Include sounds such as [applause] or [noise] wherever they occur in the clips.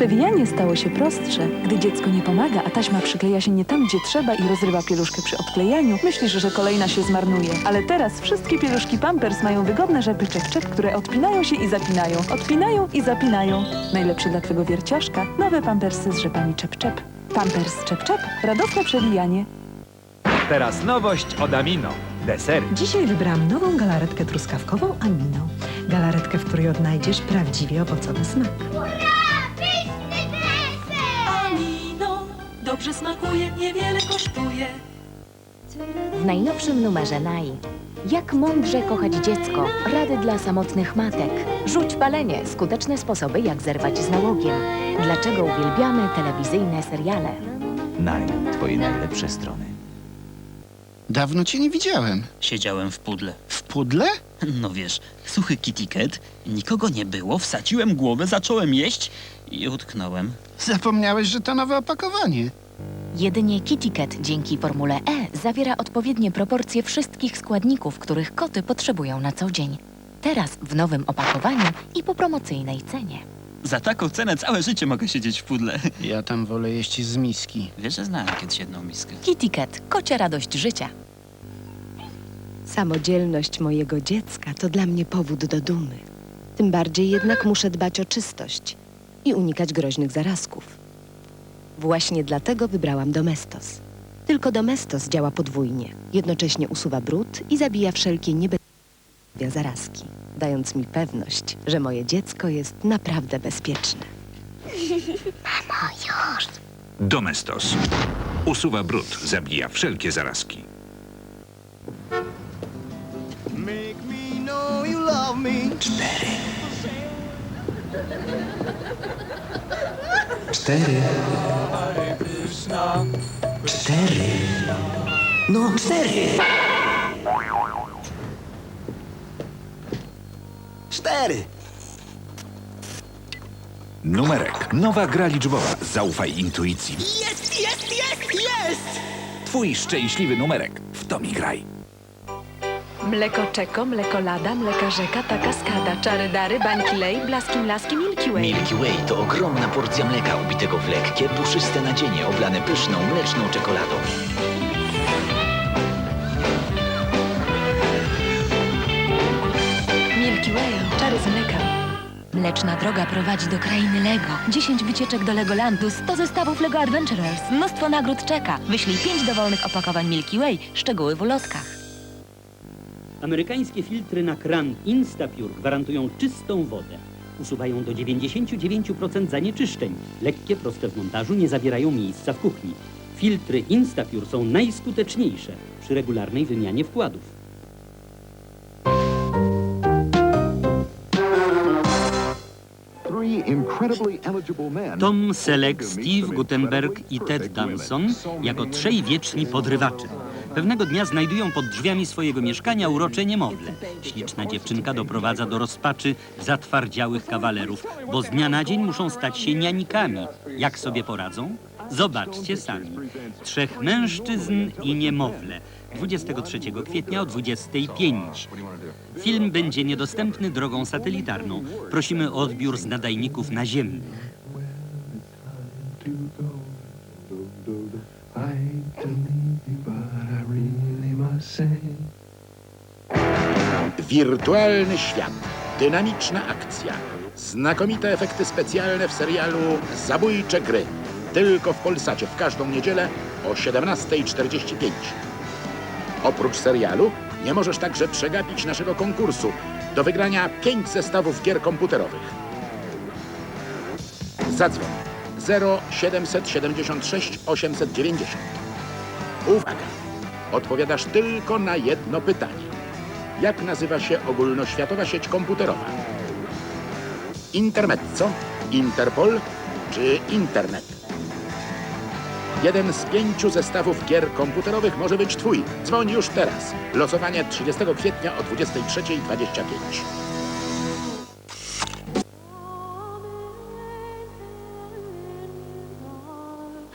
Przewijanie stało się prostsze. Gdy dziecko nie pomaga, a taśma przykleja się nie tam, gdzie trzeba i rozrywa pieluszkę przy odklejaniu, myślisz, że kolejna się zmarnuje. Ale teraz wszystkie pieluszki Pampers mają wygodne rzepy czep-czep, które odpinają się i zapinają, odpinają i zapinają. Najlepsze dla twego wierciaszka nowe Pampersy z rzepami czep-czep. Pampers czep-czep, radosne przewijanie. Teraz nowość od Amino. Deser. Dzisiaj wybrałam nową galaretkę truskawkową Amino. Galaretkę, w której odnajdziesz prawdziwie owocowy smak. Dobrze smakuje, niewiele kosztuje. W najnowszym numerze NAI. Jak mądrze kochać dziecko? Rady dla samotnych matek. Rzuć palenie. Skuteczne sposoby, jak zerwać z nałogiem. Dlaczego uwielbiamy telewizyjne seriale? Naj, twoje najlepsze strony. Dawno cię nie widziałem. Siedziałem w pudle. W pudle? No wiesz, suchy kitiket, nikogo nie było, wsadziłem głowę, zacząłem jeść i utknąłem. Zapomniałeś, że to nowe opakowanie. Jedynie Kitty Cat dzięki formule E zawiera odpowiednie proporcje wszystkich składników, których koty potrzebują na co dzień. Teraz w nowym opakowaniu i po promocyjnej cenie. Za taką cenę całe życie mogę siedzieć w pudle. [laughs] Ja tam wolę jeść z miski. Wiesz, że znałem kiedyś jedną miskę. Kitty Cat, kocia radość życia. Samodzielność mojego dziecka to dla mnie powód do dumy. Tym bardziej jednak muszę dbać o czystość i unikać groźnych zarazków. Właśnie dlatego wybrałam Domestos. Tylko Domestos działa podwójnie. Jednocześnie usuwa brud i zabija wszelkie niebezpieczne zarazki, dając mi pewność, że moje dziecko jest naprawdę bezpieczne. Domestos. Usuwa brud, zabija wszelkie zarazki. Cztery. Cztery. No, cztery. Cztery. Numerek. Nowa gra liczbowa. Zaufaj intuicji. Jest, jest, jest, jest! Twój szczęśliwy numerek. W to mi graj. Mleko czeko, mleko lada, mleka rzeka, ta kaskada, czary dary, bańki lej, blaski mlaski, Milky Way. Milky Way to ogromna porcja mleka ubitego w lekkie, puszyste nadzienie oblane pyszną, mleczną czekoladą. Milky Way, czary z mleka. Mleczna droga prowadzi do krainy Lego. 10 wycieczek do Legolandu, 100 zestawów Lego Adventurers, mnóstwo nagród czeka. Wyślij 5 dowolnych opakowań Milky Way, szczegóły w ulotkach. Amerykańskie filtry na kran Instapure gwarantują czystą wodę. Usuwają do 99% zanieczyszczeń. Lekkie, proste w montażu, nie zabierają miejsca w kuchni. Filtry Instapure są najskuteczniejsze przy regularnej wymianie wkładów. Tom Selleck, Steve Gutenberg i Ted Danson jako trzej wieczni podrywacze. Pewnego dnia znajdują pod drzwiami swojego mieszkania urocze niemowlę. Śliczna dziewczynka doprowadza do rozpaczy zatwardziałych kawalerów, bo z dnia na dzień muszą stać się nianikami. Jak sobie poradzą? Zobaczcie sami. Trzech mężczyzn i niemowlę. 23 kwietnia o 25. Film będzie niedostępny drogą satelitarną. Prosimy o odbiór z nadajników naziemnych. Wirtualny świat, dynamiczna akcja, znakomite efekty specjalne w serialu Zabójcze gry. Tylko w Polsacie w każdą niedzielę o 17.45. Oprócz serialu nie możesz także przegapić naszego konkursu do wygrania 5 zestawów gier komputerowych. Zadzwoń 0776 890. Uwaga! Odpowiadasz tylko na jedno pytanie. Jak nazywa się ogólnoświatowa sieć komputerowa? Intermezzo, Interpol czy Internet? Jeden z pięciu zestawów gier komputerowych może być Twój. Dzwoń już teraz. Losowanie 30 kwietnia o 23.25.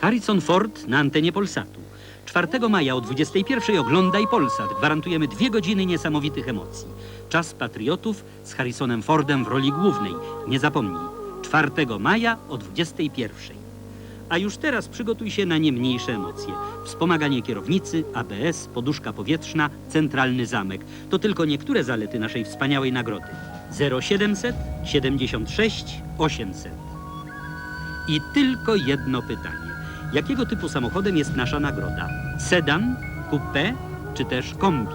Harrison Ford na antenie Polsatu. 4 maja o 21 oglądaj Polsat. Gwarantujemy dwie godziny niesamowitych emocji. Czas patriotów z Harrisonem Fordem w roli głównej. Nie zapomnij. 4 maja o 21. A już teraz przygotuj się na nie mniejsze emocje. Wspomaganie kierownicy, ABS, poduszka powietrzna, centralny zamek. To tylko niektóre zalety naszej wspaniałej nagrody. 0700 76 800. I tylko jedno pytanie. Jakiego typu samochodem jest nasza nagroda? Sedan, coupé czy też kombi?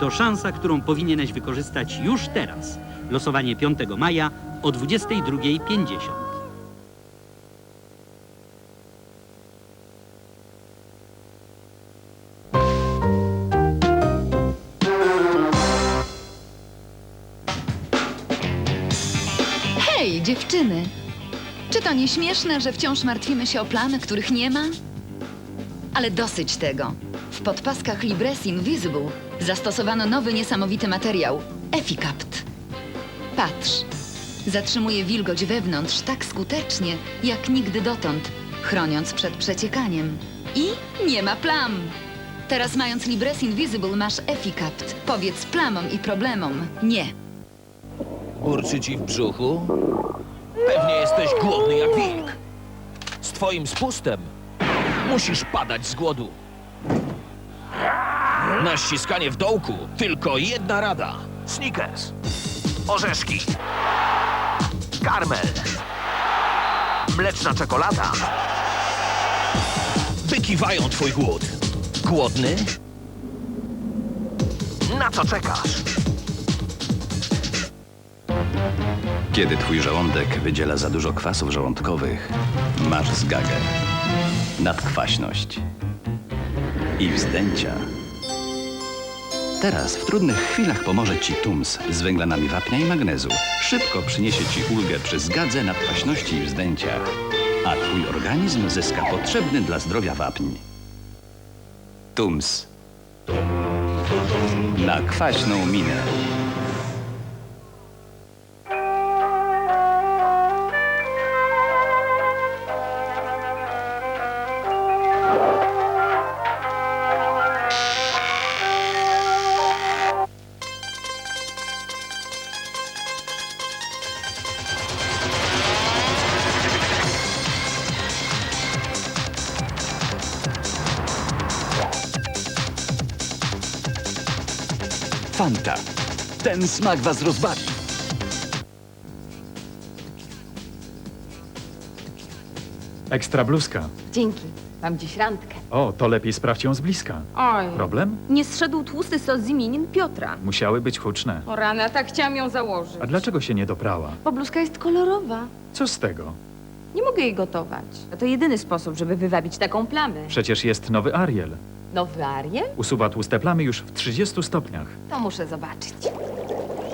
To szansa, którą powinieneś wykorzystać już teraz. Losowanie 5 maja o 22.50. Hej, dziewczyny! Czy to nie śmieszne, że wciąż martwimy się o plamy, których nie ma? Ale dosyć tego. W podpaskach Libres Invisible zastosowano nowy niesamowity materiał Efficapt. Patrz. Zatrzymuje wilgoć wewnątrz tak skutecznie, jak nigdy dotąd, chroniąc przed przeciekaniem. I nie ma plam! Teraz mając Libres Invisible masz Efficapt. Powiedz plamom i problemom nie. Burczy ci w brzuchu? Pewnie jesteś głodny jak wilk. Z twoim spustem musisz padać z głodu. Na ściskanie w dołku tylko jedna rada. Snickers, orzeszki, karmel, mleczna czekolada. Wykiwają twój głód. Głodny? Na co czekasz? Kiedy twój żołądek wydziela za dużo kwasów żołądkowych, masz zgagę, nadkwaśność i wzdęcia. Teraz w trudnych chwilach pomoże ci Tums z węglanami wapnia i magnezu. Szybko przyniesie ci ulgę przy zgadze, nadkwaśności i wzdęciach, a twój organizm zyska potrzebny dla zdrowia wapń. Tums. Na kwaśną minę. Fanta. Ten smak was rozbawi. Ekstra bluzka. Dzięki. Mam dziś randkę. O, to lepiej sprawdź ją z bliska. Oj. Problem? Nie zszedł tłusty sos z imienin Piotra. Musiały być huczne. O rana, tak chciałam ją założyć. A dlaczego się nie doprała? Bo bluzka jest kolorowa. Co z tego? Nie mogę jej gotować. A to jedyny sposób, żeby wywabić taką plamę. Przecież jest nowy Ariel. Nowy Ariel? Usuwa tłuste plamy już w 30 stopniach. To muszę zobaczyć.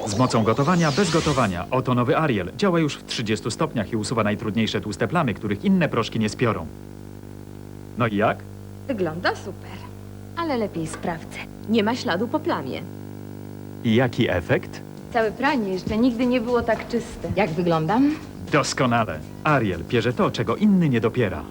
Z mocą gotowania bez gotowania. Oto nowy Ariel. Działa już w 30 stopniach i usuwa najtrudniejsze tłuste plamy, których inne proszki nie spiorą. No i jak? Wygląda super. Ale lepiej sprawdzę. Nie ma śladu po plamie. I jaki efekt? Całe pranie jeszcze nigdy nie było tak czyste. Jak wyglądam? Doskonale. Ariel pierze to, czego inny nie dopiera.